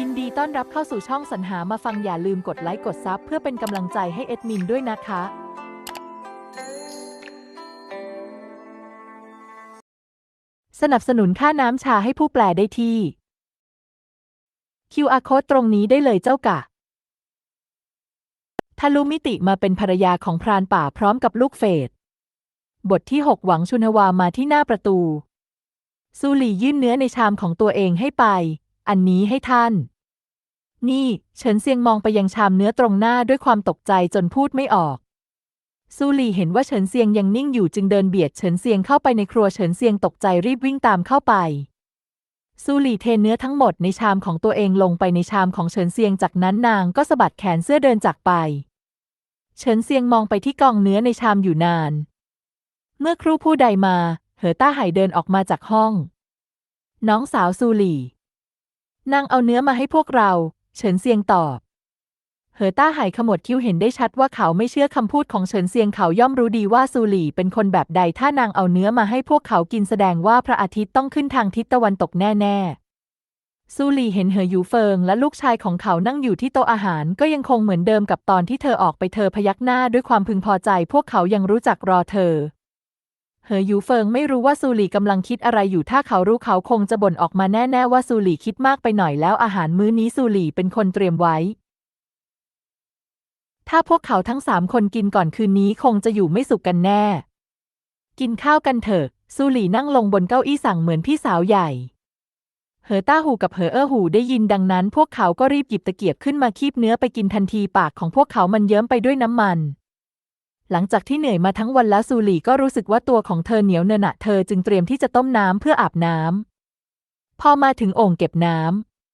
ยินดีต้อนรับเข้าสู่ช่องสรรหามาฟังอย่าลืมกดไลค์กดซับเพื่อเป็นกำลังใจให้เอ็ดมินด้วยนะคะ สนับสนุนค่าน้ำชาให้ผู้แปลได้ที่ QR code ตรงนี้ได้เลยเจ้ากะทะลุมิติมาเป็นภรรยาของพรานป่าพร้อมกับลูกเฟดบทที่ 6 หวังชุนวามาที่หน้าประตู ซูหลี่ยื่นเนื้อในชามของตัวเองให้ไป อันนี้ให้ท่าน นี่เฉินเซียงมองไปยังชามเนื้อตรงหน้าด้วยความตกใจจนพูดไม่ออกซูหลี่เห็นว่าเฉินเซียงยังนิ่งอยู่จึงเดินเบียดเฉินเซียงเข้าไปในครัวเฉินเซียงตกใจรีบวิ่งตามเข้าไปซูหลี่เทเนื้อทั้งหมดในชามของตัวเองลงไปในชามของเฉินเซียงจากนั้นนางก็สะบัดแขนเสื้อเดินจากไป เฉินเซียงมองไปที่กองเนื้อในชามอยู่นาน เมื่อครู่ผู้ใดมา เหอต้าไห่เดินออกมาจากห้อง น้องสาวซูหลี่ นางเอาเนื้อมาให้พวกเรา เฉินเซียงตอบ เหอต้าไห่ขมวดคิ้วเห็นได้ชัดว่าเขาไม่เชื่อคำพูดของเฉินเซียงเขาย่อมรู้ดีว่าซูหลี่เป็นคนแบบใด ถ้านางเอาเนื้อมาให้พวกเขากินแสดงว่าพระอาทิตย์ต้องขึ้นทางทิศตะวันตกแน่ๆ ซูหลี่เห็นเหอหยูเฟิงและลูกชายของเขานั่งอยู่ที่โต๊ะอาหาร ก็ยังคงเหมือนเดิมกับตอนที่เธอออกไปเธอพยักหน้าด้วยความพึงพอใจ พวกเขายังรู้จักรอเธอ เหอหยูเฟิงไม่รู้ว่าซูหลี่กำลังคิดอะไรอยู่ถ้าเขารู้เขาคงจะบ่นออกมาแน่ ๆ ว่าซูหลี่คิดมากไปหน่อยแล้วอาหารมื้อนี้ซูหลี่เป็นคนเตรียมไว้ ถ้าพวกเขาทั้งสามคนกินก่อนคืนนี้คงจะอยู่ไม่สุขกันแน่ กินข้าวกันเถอะ ซูหลี่นั่งลงบนเก้าอี้สั่งเหมือนพี่สาวใหญ่ เหอต้าหูกับเหอเอ้อหูได้ยินดังนั้น พวกเขาก็รีบหยิบตะเกียบขึ้นมาคีบเนื้อไปกินทันทีปากของพวกเขามันเยิ้มไปด้วยน้ำมัน หลังจากที่เหนื่อยมาทั้งวันแล้วซูหลี่ก็รู้สึกว่าตัวของเธอเหนียวเนอะหนะเธอจึงเตรียมที่จะต้มน้ำเพื่ออาบน้ำพอมาถึงโอ่งเก็บน้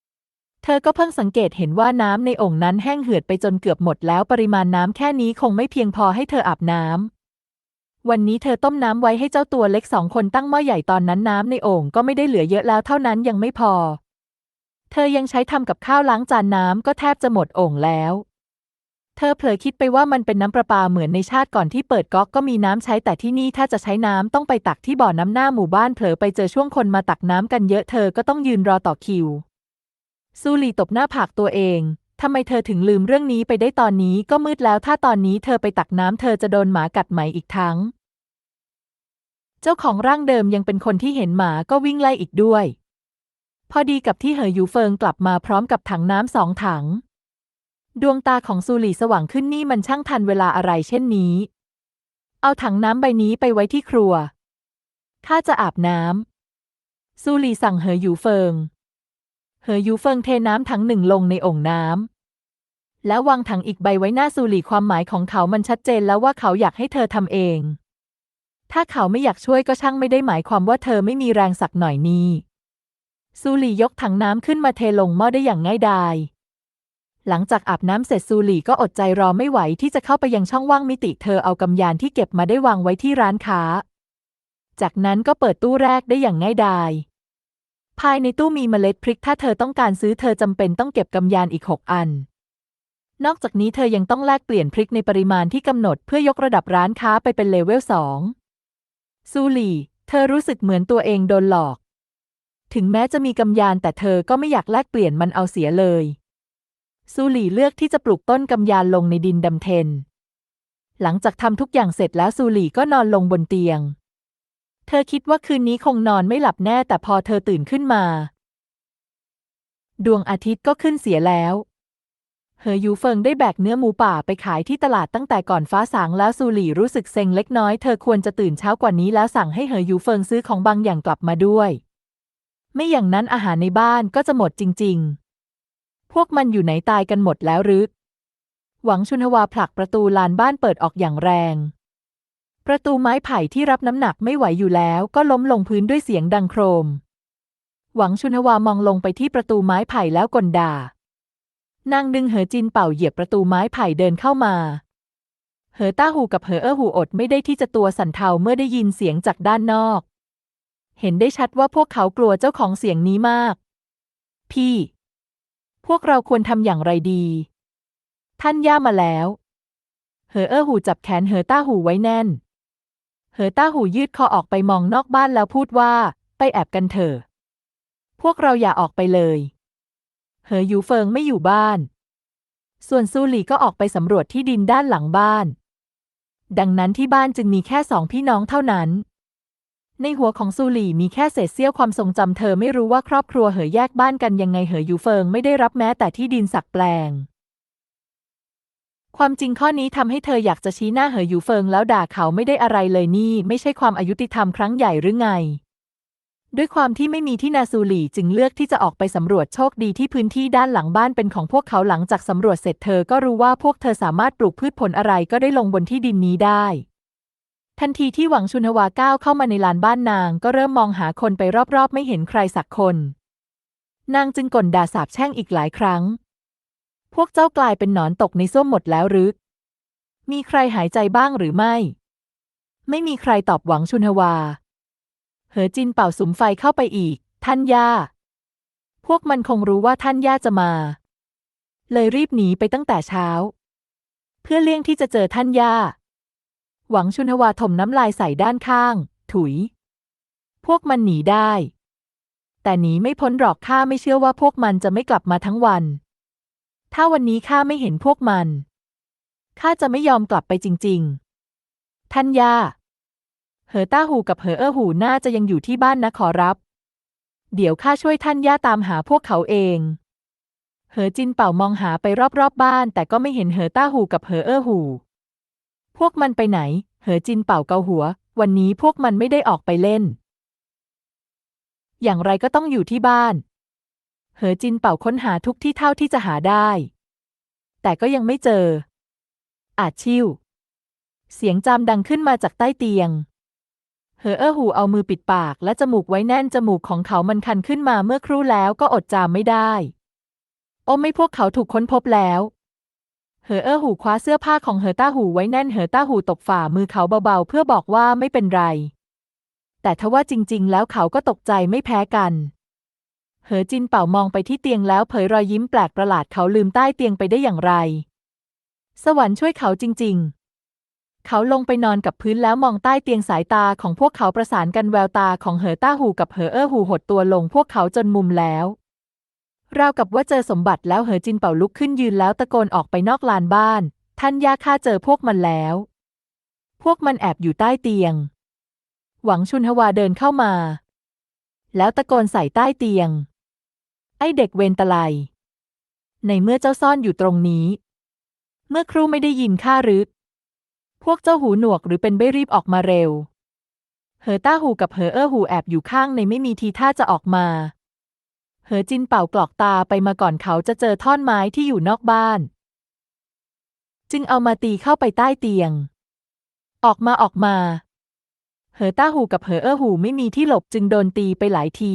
ำเธอก็เพิ่งสังเกตเห็นว่าน้ำในโอ่งนั้นแห้งเหือดไปจนเกือบหมดแล้วปริมาณน้ำแค่นี้คงไม่เพียงพอให้เธออาบน้ำวันนี้เธอต้มน้ำไว้ให้เจ้าตัวเล็กสองคนตั้งหม้อใหญ่ตอนนั้นน้ำในโอ่งก็ไม่ได้เหลือเยอะแล้วเท่านั้นยังไม่พอ เธอยังใช้ทำกับข้าวล้างจานน้ำก็แทบจะหมดโอ่งแล้ว เธอเผลอคิดไปว่ามันเป็นน้ำประปาเหมือนในชาติก่อนที่เปิดก๊อกก็มีน้ำใช้แต่ที่นี่ถ้าจะใช้น้ำต้องไปตักที่บ่อน้ำหน้าหมู่บ้านเผลอไปเจอช่วงคนมาตักน้ำกันเยอะเธอก็ต้องยืนรอต่อคิว ซูลีตบหน้าผากตัวเองทำไมเธอถึงลืมเรื่องนี้ไปได้ตอนนี้ก็มืดแล้ว ถ้าตอนนี้เธอไปตักน้ำเธอจะโดนหมากัดไหมอีกทั้ง เจ้าของร่างเดิมยังเป็นคนที่เห็นหมาก็วิ่งไล่อีกด้วย พอดีกับที่เหอหยูเฟิงกลับมาพร้อมกับถังน้ำสองถัง ดวงตาของซูหลีสว่างขึ้นนี่มันช่างทันเวลาอะไรเช่นนี้ เอาถังน้ำใบนี้ไปไว้ที่ครัว ข้าจะอาบน้ำซูหลีสั่งเหอหยูเฟิง เหอหยูเฟิงเทน้ำถังหนึ่งลงในโอ่งน้ำแล้ววางถังอีกใบไว้หน้าซูหลีความหมายของเขามันชัดเจนแล้วว่าเขาอยากให้เธอทำเอง ถ้าเขาไม่อยากช่วยก็ช่างไม่ได้หมายความว่าเธอไม่มีแรงสักหน่อยนี่ซูหลียกถังน้ำขึ้นมาเทลงหม้อได้อย่างง่ายดาย หลังจากอาบน้ำเสร็จซูหลีก็อดใจรอไม่ไหวที่จะเข้าไปยังช่องว่างมิติเธอเอากำยานที่เก็บมาได้วางไว้ที่ร้านค้า จากนั้นก็เปิดตู้แรกได้อย่างง่ายดายภายในตู้มีเมล็ดพริกถ้าเธอต้องการซื้อเธอจำเป็นต้องเก็บกำยานอีกหกอัน นอกจากนี้เธอยังต้องแลกเปลี่ยนพริกในปริมาณที่กำหนดเพื่อยกระดับร้านค้าไปเป็นเลเวลสองซูหลีเธอรู้สึกเหมือนตัวเองโดนหลอก ถึงแม้จะมีกำยานแต่เธอก็ไม่อยากแลกเปลี่ยนมันเอาเสียเลย ซูหลีเลือกที่จะปลูกต้นกำยานลงในดินดำเทน หลังจากทำทุกอย่างเสร็จแล้วซูหลีก็นอนลงบนเตียง เธอคิดว่าคืนนี้คงนอนไม่หลับแน่แต่พอเธอตื่นขึ้นมา ดวงอาทิตย์ก็ขึ้นเสียแล้วเหอยูเฟิงได้แบกเนื้อหมูป่าไปขายที่ตลาดตั้งแต่ก่อนฟ้าสางแล้วซูหลี่รู้สึกเซ็งเล็กน้อย เธอควรจะตื่นเช้ากว่านี้แล้วสั่งให้เหอยูเฟิงซื้อของบางอย่างกลับมาด้วย ไม่อย่างนั้นอาหารในบ้านก็จะหมดจริง ๆ พวกมันอยู่ไหนตายกันหมดแล้วหรือ หวังชุนฮวาผลักประตูลานบ้านเปิดออกอย่างแรง ประตูไม้ไผ่ที่รับน้ำหนักไม่ไหวอยู่แล้วก็ล้มลงพื้นด้วยเสียงดังโครม หวังชุนฮวามองลงไปที่ประตูไม้ไผ่แล้วกลด่านางดึงเหอจินเป่าเหยียบประตูไม้ไผ่เดินเข้ามา เหอต้าหูกับเหอเอ้อหูอดไม่ได้ที่จะตัวสั่นเทาเมื่อได้ยินเสียงจากด้านนอก เห็นได้ชัดว่าพวกเขากลัวเจ้าของเสียงนี้มาก พี่ พวกเราควรทำอย่างไรดี ท่านย่ามาแล้ว เหอเออหูจับแขนเหอต้าหูไว้แน่น เหอต้าหูยืดคอออกไปมองนอกบ้านแล้วพูดว่า ไปแอบกันเถอะ พวกเราอย่าออกไปเลย เหอยูเฟิงไม่อยู่บ้าน ส่วนซูหลี่ก็ออกไปสำรวจที่ดินด้านหลังบ้าน ดังนั้นที่บ้านจึงมีแค่สองพี่น้องเท่านั้น ในหัวของซูหลี่มีแค่เศษเสี้ยวความทรงจำเธอไม่รู้ว่าครอบครัวเหอแยกบ้านกันยังไงเหอยูเฟิงไม่ได้รับแม้แต่ที่ดินสักแปลง ความจริงข้อนี้ทำให้เธออยากจะชี้หน้าเหอยูเฟิงแล้วด่าเขาไม่ได้อะไรเลยนี่ ไม่ใช่ความอายุติธรรมครั้งใหญ่หรือไง ด้วยความที่ไม่มีที่นาซูหลี่จึงเลือกที่จะออกไปสำรวจโชคดีที่พื้นที่ด้านหลังบ้านเป็นของพวกเขาหลังจากสำรวจเสร็จเธอก็รู้ว่าพวกเธอสามารถปลูกพืชผลอะไรก็ได้ลงบนที่ดินนี้ได้ ทันทีที่หวังชุนฮวาก้าวเข้ามาในลานบ้านนาง ก็เริ่มมองหาคนไปรอบๆ ไม่เห็นใครสักคน นางจึงก่นด่าสาบแช่งอีกหลายครั้ง พวกเจ้ากลายเป็นหนอนตกในส้วมหมดแล้วหรือ มีใครหายใจบ้างหรือไม่ ไม่มีใครตอบหวังชุนฮวา เหอจินเป่าสุมไฟเข้าไปอีก ท่านย่า พวกมันคงรู้ว่าท่านย่าจะมา เลยรีบหนีไปตั้งแต่เช้า เพื่อเลี่ยงที่จะเจอท่านย่า หวังชุนฮวาถมน้ำลายใส่ด้านข้าง ถุย พวกมันหนีได้ แต่หนีไม่พ้นหรอกข้าไม่เชื่อว่าพวกมันจะไม่กลับมาทั้งวัน ถ้าวันนี้ข้าไม่เห็นพวกมันข้าจะไม่ยอมกลับไปจริง ๆ ท่านย่า เหอต้าหูกับเหอเอ้อหูน่าจะยังอยู่ที่บ้านนะขอรับ เดี๋ยวข้าช่วยท่านย่าตามหาพวกเขาเอง เหอจินเป่ามองหาไปรอบๆบบ้าน แต่ก็ไม่เห็นเหอต้าหูกับเหอเอ้อหู พวกมันไปไหน เหอจินเป่าเกาหัว วันนี้พวกมันไม่ได้ออกไปเล่น อย่างไรก็ต้องอยู่ที่บ้าน เหอจินเป่าค้นหาทุกที่เท่าที่จะหาได้ แต่ก็ยังไม่เจอ อาจชิว เสียงจามดังขึ้นมาจากใต้เตียง เหอเออหูเอามือปิดปากและจมูกไว้แน่นจมูกของเขามันคันขึ้นมาเมื่อครู่แล้วก็อดจามไม่ได้ โอ้ไม่พวกเขาถูกค้นพบแล้ว เหอเอ้อหูคว้าเสื้อผ้าของเหอต้าหูไว้แน่นเหอต้าหูตกฝ่ามือเขาเบาๆ เพื่อบอกว่าไม่เป็นไร แต่ทว่าจริง ๆ แล้วเขาก็ตกใจไม่แพ้กัน เหอจินเป่ามองไปที่เตียงแล้วเผยรอยยิ้มแปลกประหลาดเขาลืมใต้เตียงไปได้อย่างไร สวรรค์ช่วยเขาจริง ๆเขาลงไปนอนกับพื้นแล้วมองใต้เตียงสายตาของพวกเขาประสานกันแววตาของเหอต้าหูกับเหอเอ้อหูหดตัวลงพวกเขาจนมุมแล้ว ราวกับว่าเจอสมบัติแล้วเหอจินเป่าลุกขึ้นยืนแล้วตะโกนออกไปนอกลานบ้าน ท่านย่าข้าเจอพวกมันแล้ว พวกมันแอบอยู่ใต้เตียง หวังชุนฮวาเดินเข้ามา แล้วตะโกนใส่ใต้เตียง ไอเด็กเวนตะไลในเมื่อเจ้าซ่อนอยู่ตรงนี้ เมื่อครูไม่ได้ยินข้าหรือ พวกเจ้าหูหนวกหรือเป็นใบรีบออกมาเร็ว เหอต้าหูกับเหอเอ้อหูแอบอยู่ข้างในไม่มีทีท่าจะออกมา เหอจินเป่ากรอกตาไปมาก่อนเขาจะเจอท่อนไม้ที่อยู่นอกบ้าน จึงเอามาตีเข้าไปใต้เตียง ออกมาออกมา เหอต้าหูกับเหอเอ้อหูไม่มีที่หลบจึงโดนตีไปหลายที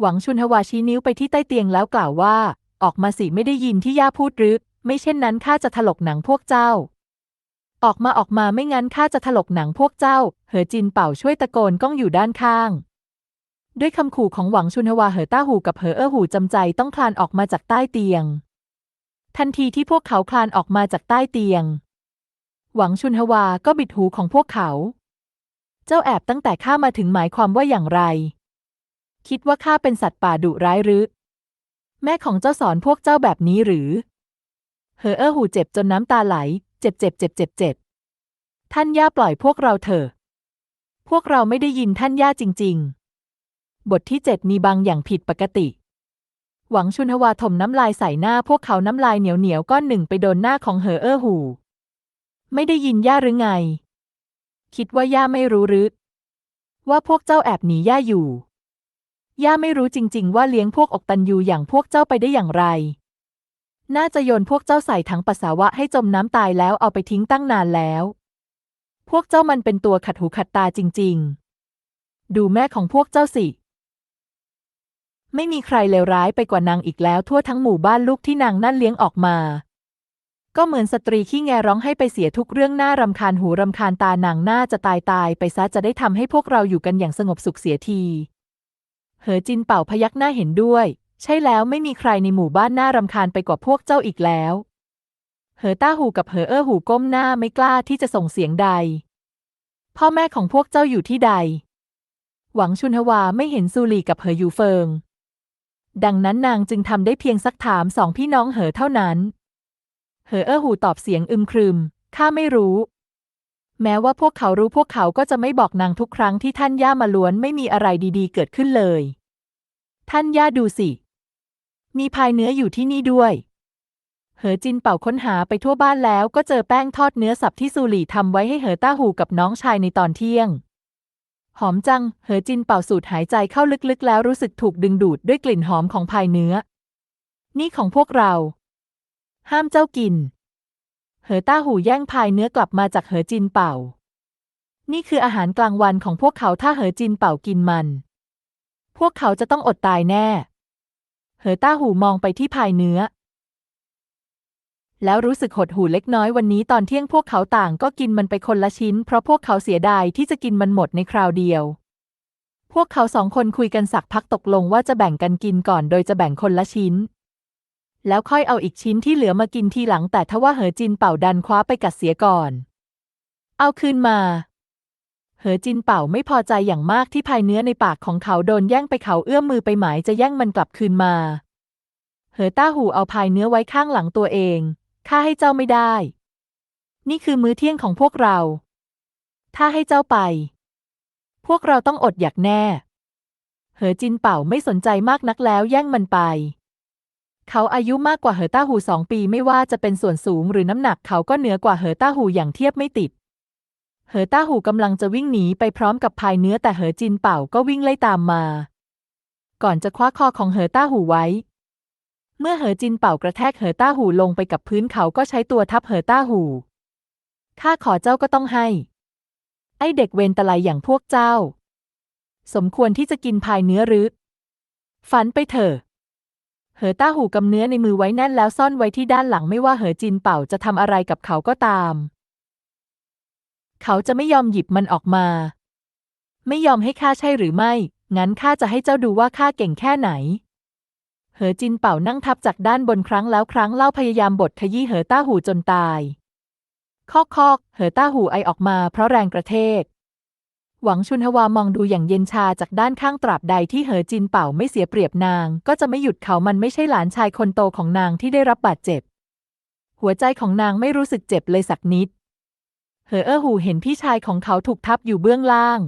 หวังชุนฮวาชี้นิ้วไปที่ใต้เตียงแล้วกล่าวว่า ออกมาสิไม่ได้ยินที่ย่าพูดหรือไม่เช่นนั้นข้าจะถลกหนังพวกเจ้า ออกมาออกมาไม่งั้นข้าจะถลกหนังพวกเจ้า เหอจินเป่าช่วยตะโกนก้องอยู่ด้านข้าง ด้วยคำขู่ของหวังชุนฮวาเหอต้าหูกับเหอเอ้อหูจำใจต้องคลานออกมาจากใต้เตียง ทันทีที่พวกเขาคลานออกมาจากใต้เตียง หวังชุนฮวาก็บิดหูของพวกเขา เจ้าแอบตั้งแต่ข้ามาถึงหมายความว่าอย่างไร คิดว่าข้าเป็นสัตว์ป่าดุร้ายหรือ แม่ของเจ้าสอนพวกเจ้าแบบนี้หรือ เหอเอ้อหูเจ็บจนน้ำตาไหล เจ็บเจ็บเจ็บเจ็บเจ็บท่านย่าปล่อยพวกเราเถอะ พวกเราไม่ได้ยินท่านย่าจริง ๆ บทที่เจ็ดมีบางอย่างผิดปกติ หวังชุนฮวาถมน้ำลายใส่หน้าพวกเขาน้ำลายเหนียวเหนียวก้อนหนึ่งไปโดนหน้าของเหอเออหู ไม่ได้ยินย่าหรือไง คิดว่าย่าไม่รู้หรือ ว่าพวกเจ้าแอบหนีย่าอยู่ ย่าไม่รู้จริง ๆ ว่าเลี้ยงพวกอกตันยูอย่างพวกเจ้าไปได้อย่างไร น่าจะโยนพวกเจ้าใส่ถังปัสสาวะให้จมน้ำตายแล้วเอาไปทิ้งตั้งนานแล้ว พวกเจ้ามันเป็นตัวขัดหูขัดตาจริง ๆ ดูแม่ของพวกเจ้าสิ ไม่มีใครเลวร้ายไปกว่านางอีกแล้วทั่วทั้งหมู่บ้านลูกที่นางนั่นเลี้ยงออกมา ก็เหมือนสตรีขี้แงร้องให้ไปเสียทุกเรื่องหน่ารำคาญหูรำคาญตานางน่าจะตายตายไปซะจะได้ทำให้พวกเราอยู่กันอย่างสงบสุขเสียที เหอจินเป่าพยักหน้าเห็นด้วย ใช่แล้วไม่มีใครในหมู่บ้านน่ารำคาญไปกว่าพวกเจ้าอีกแล้ว เหอต้าหูกับเหอเอ้อหูก้มหน้าไม่กล้าที่จะส่งเสียงใด พ่อแม่ของพวกเจ้าอยู่ที่ใด หวังชุนฮวาไม่เห็นซูลีกับเหอยูเฟิง ดังนั้นนางจึงทำได้เพียงซักถามสองพี่น้องเหอเท่านั้น เหอเอ้อหูตอบเสียงอึมครึม ข้าไม่รู้ แม้ว่าพวกเขารู้พวกเขาก็จะไม่บอกนางทุกครั้งที่ท่านย่ามาล้วนไม่มีอะไรดีๆ เกิดขึ้นเลย ท่านย่าดูสิ มีพายเนื้ออยู่ที่นี่ด้วย เหอจินเป่าค้นหาไปทั่วบ้านแล้วก็เจอแป้งทอดเนื้อสับที่ซูหลี่ทำไว้ให้เหอต้าหูกับน้องชายในตอนเที่ยง หอมจัง เหอจินเป่าสูดหายใจเข้าลึกๆ แล้วรู้สึกถูกดึงดูดด้วยกลิ่นหอมของพายเนื้อ นี่ของพวกเรา ห้ามเจ้ากิน เหอต้าหูแย่งพายเนื้อกลับมาจากเหอจินเป่า นี่คืออาหารกลางวันของพวกเขาถ้าเหอจินเป่ากินมัน พวกเขาจะต้องอดตายแน่ เหอต้าหูมองไปที่พายเนื้อ แล้วรู้สึกหดหู่เล็กน้อยวันนี้ตอนเที่ยงพวกเขาต่างก็กินมันไปคนละชิ้น เพราะพวกเขาเสียดายที่จะกินมันหมดในคราวเดียว พวกเขาสองคนคุยกันสักพักตกลงว่าจะแบ่งกันกินก่อนโดยจะแบ่งคนละชิ้น แล้วค่อยเอาอีกชิ้นที่เหลือมากินทีหลังแต่ทว่าเหอจินเป่าดันคว้าไปกัดเสียก่อน เอาคืนมาเหอจินเป่าไม่พอใจอย่างมากที่ภายเนื้อในปากของเขาโดนแย่งไปเขาเอื้อมมือไปหมายจะแย่งมันกลับคืนมา เหอต้าหูเอาพายเนื้อไว้ข้างหลังตัวเอง ข้าให้เจ้าไม่ได้ นี่คือมื้อเที่ยงของพวกเรา ถ้าให้เจ้าไป พวกเราต้องอดอยากแน่ เหอจินเป่าไม่สนใจมากนักแล้วแย่งมันไป เขาอายุมากกว่าเหอต้าหูสองปีไม่ว่าจะเป็นส่วนสูงหรือน้ำหนักเขาก็เหนือกว่าเหอต้าหูอย่างเทียบไม่ติด เหอต้าหูกำลังจะวิ่งหนีไปพร้อมกับพายเนื้อแต่เหอจินเป่าก็วิ่งไล่ตามมา ก่อนจะคว้าคอของเหอต้าหูไว้ เมื่อเหอจินเป่ากระแทกเหอต้าหูลงไปกับพื้นเขาก็ใช้ตัวทับเหอต้าหู ข้าขอเจ้าก็ต้องให้ ไอเด็กเวนตะไลอย่างพวกเจ้า สมควรที่จะกินพายเนื้อหรือ ฝันไปเถอะ เหอต้าหูกำเนื้อในมือไว้แน่นแล้วซ่อนไว้ที่ด้านหลังไม่ว่าเหอจินเป่าจะทำอะไรกับเขาก็ตาม เขาจะไม่ยอมหยิบมันออกมา ไม่ยอมให้ข้าใช่หรือไม่ งั้นข้าจะให้เจ้าดูว่าข้าเก่งแค่ไหน เหอจินเป่านั่งทับจากด้านบนครั้งแล้วครั้งเล่าพยายามบดขยี้เหอต้าหูจนตาย คอกคอกเหอต้าหูไอออกมาเพราะแรงกระเทก หวังชุนฮวามองดูอย่างเย็นชาจากด้านข้างตราบใดที่เหอจินเป่าไม่เสียเปรียบนาง ก็จะไม่หยุดเขามันไม่ใช่หลานชายคนโตของนางที่ได้รับบาดเจ็บ หัวใจของนางไม่รู้สึกเจ็บเลยสักนิด เหอเอ้อหูเห็นพี่ชายของเขาถูกทับอยู่เบื้องล่าง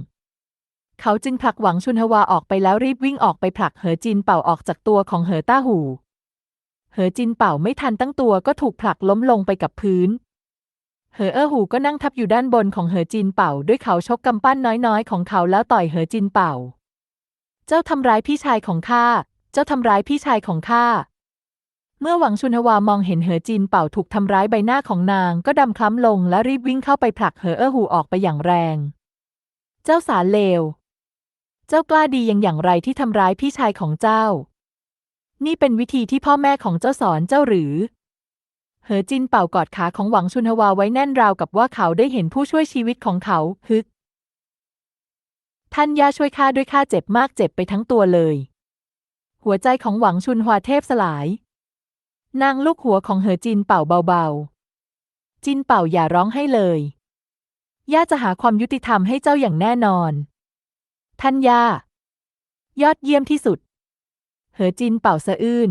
เขาจึงผลักหวังชุนฮวาออกไปแล้วรีบวิ่งออกไปผลักเหอจินเป่าออกจากตัวของเหอต้าหู เหอจินเป่าไม่ทันตั้งตัวก็ถูกผลักล้มลงไปกับพื้น เหอเอ้อหูก็นั่งทับอยู่ด้านบนของเหอจินเป่าด้วยเขาชกกำปั้นน้อยๆ ของเขาแล้วต่อยเหอจินเป่า เจ้าทำร้ายพี่ชายของข้า เจ้าทำร้ายพี่ชายของข้าเมื่อหวังชุนฮวามองเห็นเหอจินเป่าถูกทำร้ายใบหน้าของนางก็ดำคล้ำลงและรีบวิ่งเข้าไปผลักเหอเอ้อหูออกไปอย่างแรง เจ้าสารเลว เจ้ากล้าดียังอย่างไรที่ทำร้ายพี่ชายของเจ้า นี่เป็นวิธีที่พ่อแม่ของเจ้าสอนเจ้าหรือ เหอจินเป่ากอดขาของหวังชุนฮวาไว้แน่นราวกับว่าเขาได้เห็นผู้ช่วยชีวิตของเขาฮึก ท่านย่าช่วยข้าด้วยข้าเจ็บมากเจ็บไปทั้งตัวเลย หัวใจของหวังชุนฮวาเทพสลาย นางลูกหัวของเหอจินเป่าเบาๆ จินเป่าอย่าร้องให้เลยย่าจะหาความยุติธรรมให้เจ้าอย่างแน่นอน ท่านยายอดเยี่ยมที่สุด เหอจินเป่าสะอื้น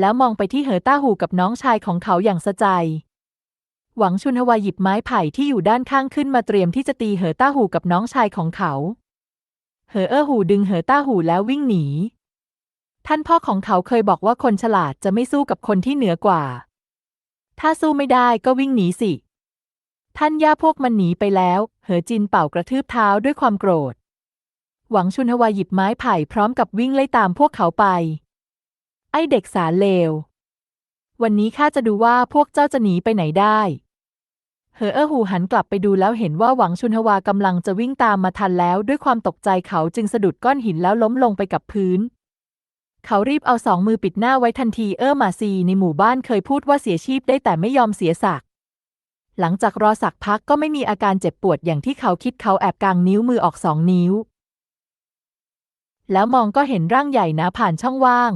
แล้วมองไปที่เหอต้าหูกับน้องชายของเขาอย่างสะใจ หวังชุนฮวาหยิบไม้ไผ่ที่อยู่ด้านข้างขึ้นมาเตรียมที่จะตีเหอต้าหูกับน้องชายของเขา เหอเอ้อหูดึงเหอต้าหูแล้ววิ่งหนี ท่านพ่อของเขาเคยบอกว่าคนฉลาดจะไม่สู้กับคนที่เหนือกว่า ถ้าสู้ไม่ได้ก็วิ่งหนีสิท่านย่าพวกมันหนีไปแล้ว เหอจินเป่ากระทืบเท้าด้วยความโกรธ หวังชุนฮวาหยิบไม้ไผ่พร้อมกับวิ่งไล่ตามพวกเขาไป ไอเด็กสารเลว วันนี้ข้าจะดูว่าพวกเจ้าจะหนีไปไหนได้ เหอเออหูหันกลับไปดูแล้วเห็นว่าหวังชุนฮวากำลังจะวิ่งตามมาทันแล้ว ด้วยความตกใจเขาจึงสะดุดก้อนหินแล้วล้มลงไปกับพื้น เขารีบเอาสองมือปิดหน้าไว้ทันทีเออมาซีในหมู่บ้านเคยพูดว่าเสียชีพได้แต่ไม่ยอมเสียศักหลังจากรอสักพักก็ไม่มีอาการเจ็บปวดอย่างที่เขาคิดเขาแอบกางนิ้วมือออกสองนิ้ว แล้วมองก็เห็นร่างใหญ่นะผ่านช่องว่าง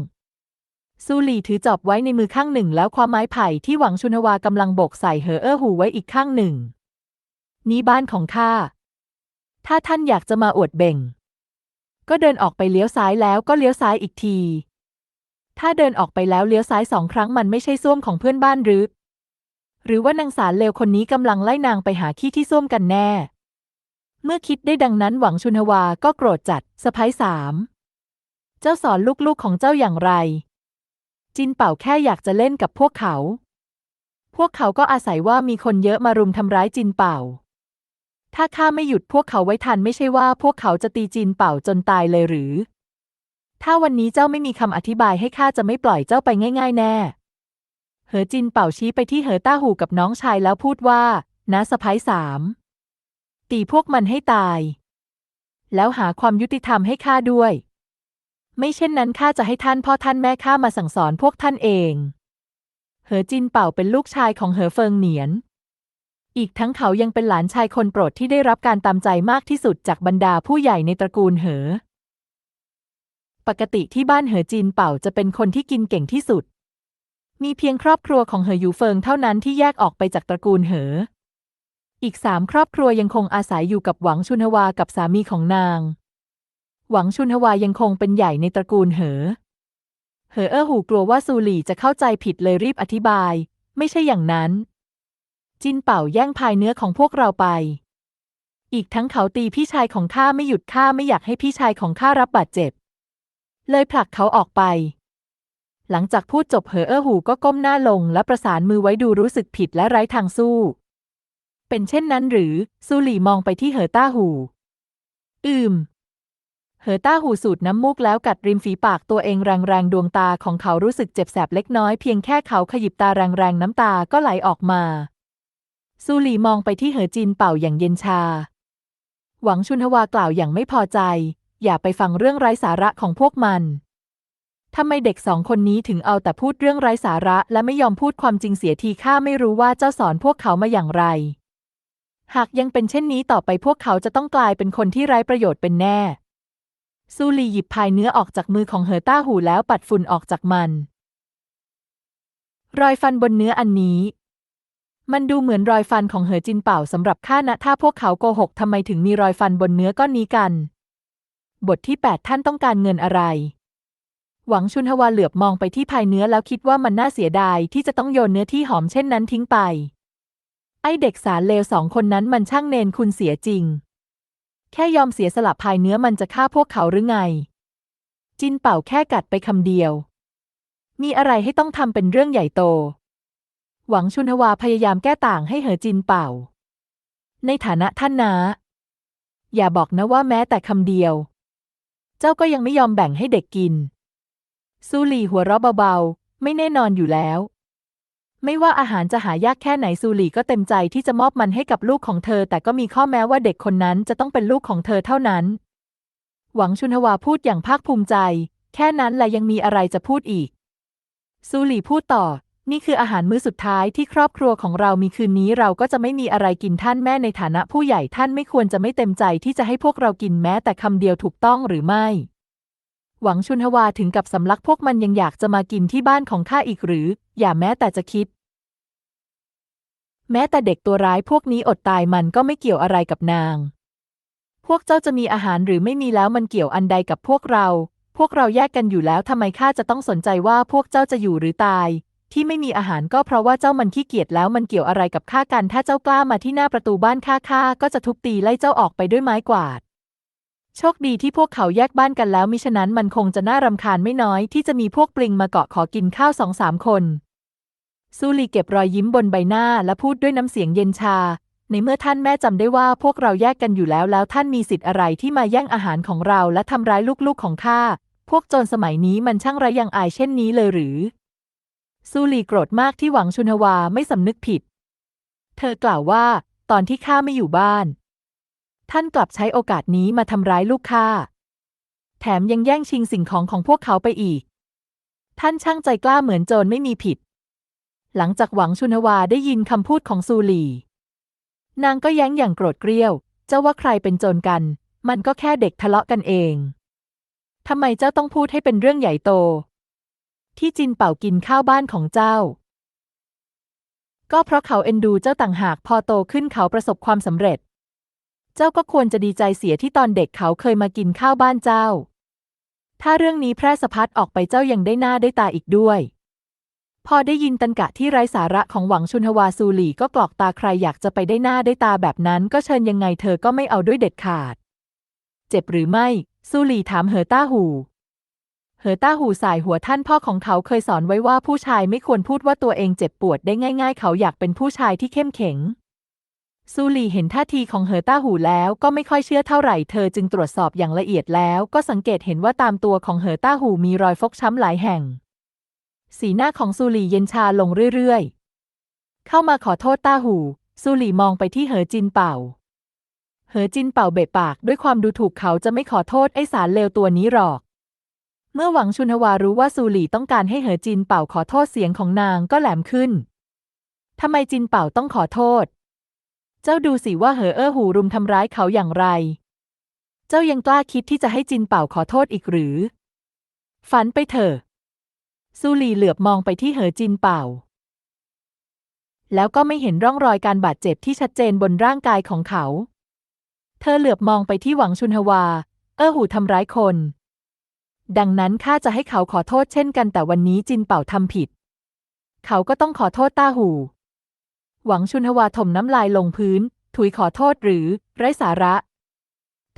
ซูหลีถือจอบไว้ในมือข้างหนึ่ง แล้วคว้าไม้ไผ่ที่หวังชุนวากำลังโบกใส่เหอเอ้อหูไว้อีกข้างหนึ่ง นี่บ้านของข้า ถ้าท่านอยากจะมาอวดเบ่ง ก็เดินออกไปเลี้ยวซ้ายแล้วก็เลี้ยวซ้ายอีกที ถ้าเดินออกไปแล้วเลี้ยวซ้ายสองครั้งมันไม่ใช่ส้วมของเพื่อนบ้านหรือ หรือว่านางสารเลวคนนี้กำลังไล่นางไปหาขี้ที่ส้วมกันแน่ เมื่อคิดได้ดังนั้นหวังชุนฮวาก็โกรธจัดสะพ้ายสาม เจ้าสอนลูกๆของเจ้าอย่างไร จินเป่าแค่อยากจะเล่นกับพวกเขา พวกเขาก็อาศัยว่ามีคนเยอะมารุมทำร้ายจินเป่า ถ้าข้าไม่หยุดพวกเขาไว้ทันไม่ใช่ว่าพวกเขาจะตีจินเป่าจนตายเลยหรือ ถ้าวันนี้เจ้าไม่มีคำอธิบายให้ข้าจะไม่ปล่อยเจ้าไปง่าย ๆ แน่ เหอจินเป่าชี้ไปที่เหอต้าหูกับน้องชายแล้วพูดว่าน้าสะพ้ายสาม ตีพวกมันให้ตาย แล้วหาความยุติธรรมให้ข้าด้วย ไม่เช่นนั้นข้าจะให้ท่านพ่อท่านแม่ข้ามาสั่งสอนพวกท่านเอง เหอจินเป่าเป็นลูกชายของเหอเฟิงเหนียน อีกทั้งเขายังเป็นหลานชายคนโปรดที่ได้รับการตามใจมากที่สุดจากบรรดาผู้ใหญ่ในตระกูลเหอ ปกติที่บ้านเหอจินเป่าจะเป็นคนที่กินเก่งที่สุด มีเพียงครอบครัวของเหอหยูเฟิงเท่านั้นที่แยกออกไปจากตระกูลเหอ อีกสามครอบครัวยังคงอาศัยอยู่กับหวังชุนฮวากับสามีของนาง หวังชุนฮวายังคงเป็นใหญ่ในตระกูลเหอ เหอเอ้อหูกลัวว่าซูหลี่จะเข้าใจผิดเลยรีบอธิบาย ไม่ใช่อย่างนั้น จินเป่าแย่งพายเนื้อของพวกเราไป อีกทั้งเขาตีพี่ชายของข้าไม่หยุดข้าไม่อยากให้พี่ชายของข้ารับบาดเจ็บ เลยผลักเขาออกไป หลังจากพูดจบเหอเอ้อหูก็ก้มหน้าลงและประสานมือไว้ดูรู้สึกผิดและไร้ทางสู้ เป็นเช่นนั้นหรือ ซูหลี่มองไปที่เหอต้าหู อืม เหอต้าหูสูดน้ำมูกแล้วกัดริมฝีปากตัวเองแรงๆ ดวงตาของเขารู้สึกเจ็บแสบเล็กน้อยเพียงแค่เขาขยิบตาแรงๆ น้ำตาก็ไหลออกมา ซูหลี่มองไปที่เหอจินเป่าอย่างเย็นชา หวังชุนฮวากล่าวอย่างไม่พอใจ อย่าไปฟังเรื่องไร้สาระของพวกมันทำไมเด็กสองคนนี้ถึงเอาแต่พูดเรื่องไร้สาระและไม่ยอมพูดความจริงเสียทีข้าไม่รู้ว่าเจ้าสอนพวกเขามาอย่างไร หากยังเป็นเช่นนี้ต่อไปพวกเขาจะต้องกลายเป็นคนที่ไร้ประโยชน์เป็นแน่ ซูลีหยิบพายเนื้อออกจากมือของเหอต้าหูแล้วปัดฝุ่นออกจากมัน รอยฟันบนเนื้ออันนี้ มันดูเหมือนรอยฟันของเหอจินเป่าสำหรับข้านะถ้าพวกเขาโกหกทำไมถึงมีรอยฟันบนเนื้อก้อนนี้กัน บทที่ 8 ท่านต้องการเงินอะไร หวังชุนฮวาเหลือบมองไปที่พายเนื้อแล้วคิดว่ามันน่าเสียดายที่จะต้องโยนเนื้อที่หอมเช่นนั้นทิ้งไป ไอเด็กสารเลวสองคนนั้นมันช่างเนนคุณเสียจริง แค่ยอมเสียสละพายเนื้อมันจะฆ่าพวกเขาหรือไง จินเป่าแค่กัดไปคำเดียว มีอะไรให้ต้องทำเป็นเรื่องใหญ่โต หวังชุนฮวาพยายามแก้ต่างให้เหอจินเป่า ในฐานะท่านนาอย่าบอกนะว่าแม้แต่คำเดียว เจ้าก็ยังไม่ยอมแบ่งให้เด็กกิน ซูหลี่หัวเราะเบาๆ ไม่แน่นอนอยู่แล้ว ไม่ว่าอาหารจะหายากแค่ไหนซูหลี่ก็เต็มใจที่จะมอบมันให้กับลูกของเธอ แต่ก็มีข้อแม้ว่าเด็กคนนั้นจะต้องเป็นลูกของเธอเท่านั้น หวังชุนฮวาพูดอย่างภาคภูมิใจ แค่นั้นแหละยังมีอะไรจะพูดอีก ซูหลี่พูดต่อ นี่คืออาหารมื้อสุดท้ายที่ครอบครัวของเรามีคืนนี้เราก็จะไม่มีอะไรกินท่านแม่ในฐานะผู้ใหญ่ท่านไม่ควรจะไม่เต็มใจที่จะให้พวกเรากินแม้แต่คำเดียวถูกต้องหรือไม่ หวังชุนฮวาถึงกับสำลักพวกมันยังอยากจะมากินที่บ้านของข้าอีกหรือ อย่าแม้แต่จะคิด แม้แต่เด็กตัวร้ายพวกนี้อดตายมันก็ไม่เกี่ยวอะไรกับนาง พวกเจ้าจะมีอาหารหรือไม่มีแล้วมันเกี่ยวอันใดกับพวกเรา พวกเราแยกกันอยู่แล้วทำไมข้าจะต้องสนใจว่าพวกเจ้าจะอยู่หรือตาย ที่ไม่มีอาหารก็เพราะว่าเจ้ามันขี้เกียจแล้วมันเกี่ยวอะไรกับข้ากัน ถ้าเจ้ากล้ามาที่หน้าประตูบ้านข้าข้าก็จะทุบตีไล่เจ้าออกไปด้วยไม้กวาด โชคดีที่พวกเขาแยกบ้านกันแล้วมิฉะนั้นมันคงจะน่ารำคาญไม่น้อยที่จะมีพวกปลิงมาเกาะขอกินข้าวสองสามคน ซูลีเก็บรอยยิ้มบนใบหน้าและพูดด้วยน้ำเสียงเย็นชา ในเมื่อท่านแม่จำได้ว่าพวกเราแยกกันอยู่แล้วแล้วท่านมีสิทธิ์อะไรที่มาแย่งอาหารของเราและทำร้ายลูกๆของข้า พวกโจรสมัยนี้มันช่างไรยังอายเช่นนี้เลยหรือ ซูลีโกรธมากที่หวังชุนฮวาไม่สำนึกผิด เธอกล่าวว่า ตอนที่ข้าไม่อยู่บ้าน ท่านกลับใช้โอกาสนี้มาทำร้ายลูกข้า แถมยังแย่งชิงสิ่งของของพวกเขาไปอีก ท่านช่างใจกล้าเหมือนโจรไม่มีผิด หลังจากหวังชุนวาได้ยินคำพูดของซูหลีนางก็แย้งอย่างโกรธเกรี้ยว เจ้าว่าใครเป็นโจรกัน มันก็แค่เด็กทะเลาะกันเอง ทำไมเจ้าต้องพูดให้เป็นเรื่องใหญ่โต ที่จินเป่ากินข้าวบ้านของเจ้า ก็เพราะเขาเอ็นดูเจ้าต่างหากพอโตขึ้นเขาประสบความสำเร็จ เจ้าก็ควรจะดีใจเสียที่ตอนเด็กเขาเคยมากินข้าวบ้านเจ้า ถ้าเรื่องนี้แพร่สะพัดออกไปเจ้ายังได้หน้าได้ตาอีกด้วย พอได้ยินตันกะที่ไร้สาระของหวังชุนฮวาซูหลี่ก็กรอกตาใครอยากจะไปได้หน้าได้ตาแบบนั้น ก็เชิญยังไงเธอก็ไม่เอาด้วยเด็ดขาด เจ็บหรือไม่ ซูหลี่ถามเหอต้าหูเหอต้าหูสายหัวท่านพ่อของเขาเคยสอนไว้ว่าผู้ชายไม่ควรพูดว่าตัวเองเจ็บปวดได้ง่าย ๆ เขาอยากเป็นผู้ชายที่เข้มแข็ง ซูหลี่เห็นท่าทีของเหอต้าหูแล้วก็ไม่ค่อยเชื่อเท่าไหร่ เธอจึงตรวจสอบอย่างละเอียดแล้วก็สังเกตเห็นว่าตามตัวของเหอต้าหูมีรอยฟกช้ำหลายแห่ง สีหน้าของซูหลี่เย็นชาลงเรื่อยๆ เข้ามาขอโทษต้าหู ซูหลี่มองไปที่เหอจินเป่า เหอจินเป่าเบะปากด้วยความดูถูกเขาจะไม่ขอโทษไอสารเลวตัวนี้หรอก เมื่อหวังชุนฮวารู้ว่าซูหลี่ต้องการให้เหอจินเป่าขอโทษเสียงของนางก็แหลมขึ้นทำไมจินเป่าต้องขอโทษ เจ้าดูสิว่าเหอเอ้อหูรุมทำร้ายเขาอย่างไร เจ้ายังกล้าคิดที่จะให้จินเป่าขอโทษอีกหรือ ฝันไปเถอะซูหลีเหลือบมองไปที่เหอจินเป่า แล้วก็ไม่เห็นร่องรอยการบาดเจ็บที่ชัดเจนบนร่างกายของเขา เธอเหลือบมองไปที่หวังชุนฮวา เอ้อหูทำร้ายคน ดังนั้นข้าจะให้เขาขอโทษเช่นกันแต่วันนี้จินเป่าทำผิด เขาก็ต้องขอโทษต้าหู หวังชุนฮวาถมน้ำลายลงพื้น ถุยขอโทษหรือ ไร้สาระ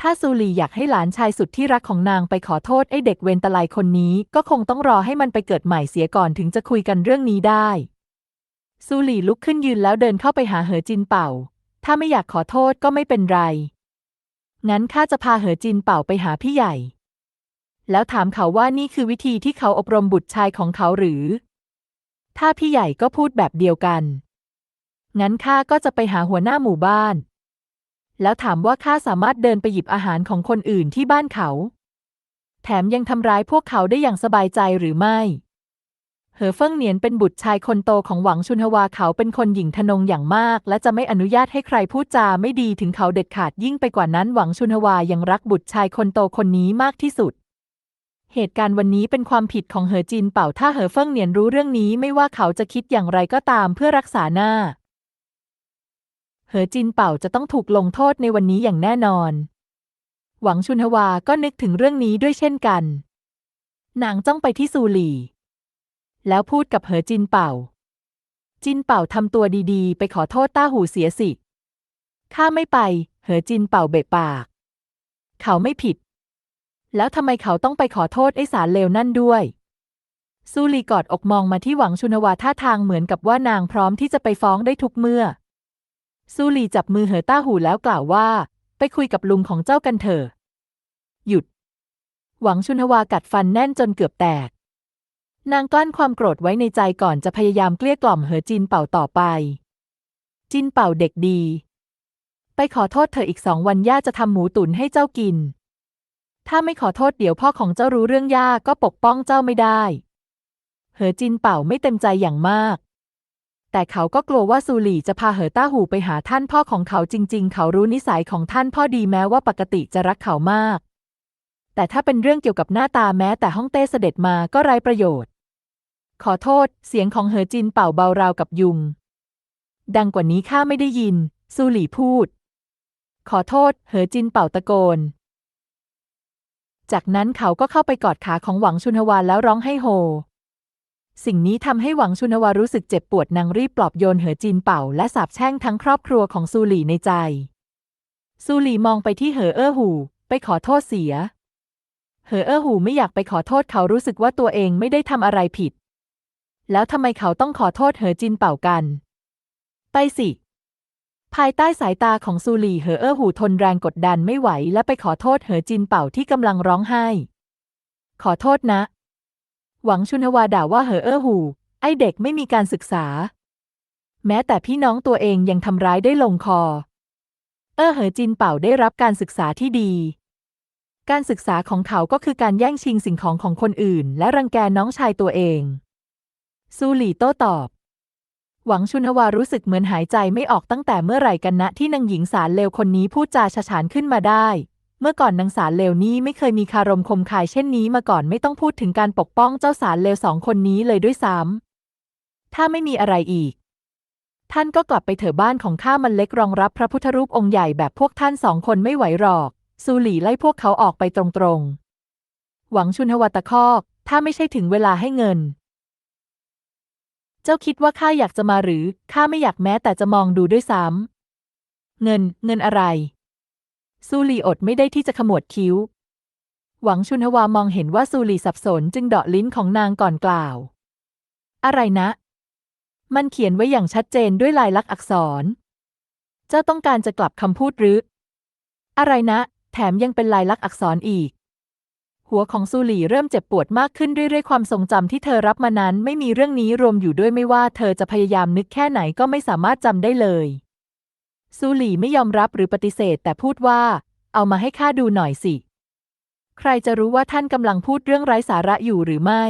ถ้าซูลีอยากให้หลานชายสุดที่รักของนางไปขอโทษไอ้เด็กเวนตะไลคนนี้ ก็คงต้องรอให้มันไปเกิดใหม่เสียก่อนถึงจะคุยกันเรื่องนี้ได้ ซูลีลุกขึ้นยืนแล้วเดินเข้าไปหาเหอจินเป่า ถ้าไม่อยากขอโทษก็ไม่เป็นไร งั้นข้าจะพาเหอจินเป่าไปหาพี่ใหญ่ แล้วถามเขาว่านี่คือวิธีที่เขาอบรมบุตรชายของเขาหรือ ถ้าพี่ใหญ่ก็พูดแบบเดียวกัน งั้นข้าก็จะไปหาหัวหน้าหมู่บ้าน แล้วถามว่าข้าสามารถเดินไปหยิบอาหารของคนอื่นที่บ้านเขา แถมยังทำร้ายพวกเขาได้อย่างสบายใจหรือไม่ เหอเฟิ่งเหนียนเป็นบุตรชายคนโตของหวังชุนฮวาเขาเป็นคนหยิ่งทะนงอย่างมาก และจะไม่อนุญาตให้ใครพูดจาไม่ดีถึงเขาเด็ดขาดยิ่งไปกว่านั้นหวังชุนฮวายังรักบุตรชายคนโตคนนี้มากที่สุดเหตุการณ์วันนี้เป็นความผิดของเหอจินเป่าถ้าเหอเฟิ่งเหนียนรู้เรื่องนี้ไม่ว่าเขาจะคิดอย่างไรก็ตามเพื่อรักษาหน้า เหอจินเป่าจะต้องถูกลงโทษในวันนี้อย่างแน่นอน หวังชุนฮวาก็นึกถึงเรื่องนี้ด้วยเช่นกัน นางจ้องไปที่ซูหลี่ แล้วพูดกับเหอจินเป่า จินเป่าทำตัวดีๆ ไปขอโทษต้าหูเสียสิ ข้าไม่ไป เหอจินเป่าเบะปาก เขาไม่ผิด แล้วทำไมเขาต้องไปขอโทษไอ้สารเลวนั่นด้วย ซูหลีกอดอกมองมาที่หวังชุนวาท่าทางเหมือนกับว่านางพร้อมที่จะไปฟ้องได้ทุกเมื่อ ซูหลีจับมือเหอต้าหูแล้วกล่าวว่า ไปคุยกับลุงของเจ้ากันเถอะ หยุด หวังชุนฮวากัดฟันแน่นจนเกือบแตก นางกลั้นความโกรธไว้ในใจก่อนจะพยายามเกลี้ยกล่อมเหอจินเป่าต่อไป จินเป่าเด็กดี ไปขอโทษเธออีกสองวันย่าจะทำหมูตุ๋นให้เจ้ากิน ถ้าไม่ขอโทษเดี๋ยวพ่อของเจ้ารู้เรื่องย่าก็ปกป้องเจ้าไม่ได้ เหอจินเป่าไม่เต็มใจอย่างมาก แต่เขาก็กลัวว่าซูหลี่จะพาเหอต้าหูไปหาท่านพ่อของเขาจริง ๆ เขารู้นิสัยของท่านพ่อดีแม้ว่าปกติจะรักเขามาก แต่ถ้าเป็นเรื่องเกี่ยวกับหน้าตาแม้แต่ฮ่องเต้เสด็จมาก็ไร้ประโยชน์ ขอโทษ เสียงของเหอจินเป่าเบาราวกับยุง ดังกว่านี้ข้าไม่ได้ยิน ซูหลี่พูด ขอโทษ เหอจินเป่าตะโกน จากนั้นเขาก็เข้าไปกอดขาของหวังชุนฮวาแล้วร้องให้โฮ สิ่งนี้ทำให้หวังชุนวารู้สึกเจ็บปวดนางรีบปลอบโยนเหอจินเป่า และสาบแช่งทั้งครอบครัวของซูหลี่ในใจ ซูหลี่มองไปที่เหอเอ้อหู ไปขอโทษเสีย เหอเอ้อหูไม่อยากไปขอโทษเขารู้สึกว่าตัวเองไม่ได้ทำอะไรผิด แล้วทำไมเขาต้องขอโทษเหอจินเป่ากัน ไปสิ ภายใต้สายตาของซูหลี่เหอเอ้อหูทนแรงกดดันไม่ไหว และไปขอโทษเหอจินเป่าที่กำลังร้องไห้ ขอโทษนะ หวังชุนวาด่าว่าเหอเออหู ไอเด็กไม่มีการศึกษา แม้แต่พี่น้องตัวเองยังทำร้ายได้ลงคอ เออเหอจินเป่าได้รับการศึกษาที่ดี การศึกษาของเขาก็คือการแย่งชิงสิ่งของของคนอื่น และรังแกน้องชายตัวเอง ซูหลี่โต้ตอบ หวังชุนวารู้สึกเหมือนหายใจไม่ออกตั้งแต่เมื่อไหร่กันนะที่นางหญิงสารเลวคนนี้พูดจาฉะฉานขึ้นมาได้ เมื่อก่อนนางสารเลวนี้ไม่เคยมีคารมคมคายเช่นนี้มาก่อนไม่ต้องพูดถึงการปกป้องเจ้าสารเลวสองคนนี้เลยด้วยซ้ำถ้าไม่มีอะไรอีก ท่านก็กลับไปเถอะบ้านของข้ามันเล็กรองรับพระพุทธรูปองค์ใหญ่แบบพวกท่านสองคนไม่ไหวหรอก ซูหลี่ไล่พวกเขาออกไปตรงหวังชุนหวัตตะคอกถ้าไม่ใช่ถึงเวลาให้เงิน เจ้าคิดว่าข้าอยากจะมาหรือข้าไม่อยากแม้แต่จะมองดูด้วยซ้ำเงิน เงินอะไร ซูลีอดไม่ได้ที่จะขมวดคิ้ว หวังชุนฮวามองเห็นว่าซูลีสับสนจึงเดาะลิ้นของนางก่อนกล่าว อะไรนะ มันเขียนไว้อย่างชัดเจนด้วยลายลักษณ์อักษร เจ้าต้องการจะกลับคำพูดหรือ อะไรนะ แถมยังเป็นลายลักษณ์อักษรอีก หัวของซูหลีเริ่มเจ็บปวดมากขึ้นเรื่อยๆความทรงจำที่เธอรับมานั้น ไม่มีเรื่องนี้รวมอยู่ด้วยไม่ว่าเธอจะพยายามนึกแค่ไหนก็ไม่สามารถจำได้เลย ซูหลีไม่ยอมรับหรือปฏิเสธแต่พูดว่า เอามาให้ข้าดูหน่อยสิ ใครจะรู้ว่าท่านกำลังพูดเรื่องไร้สาระอยู่หรือไม่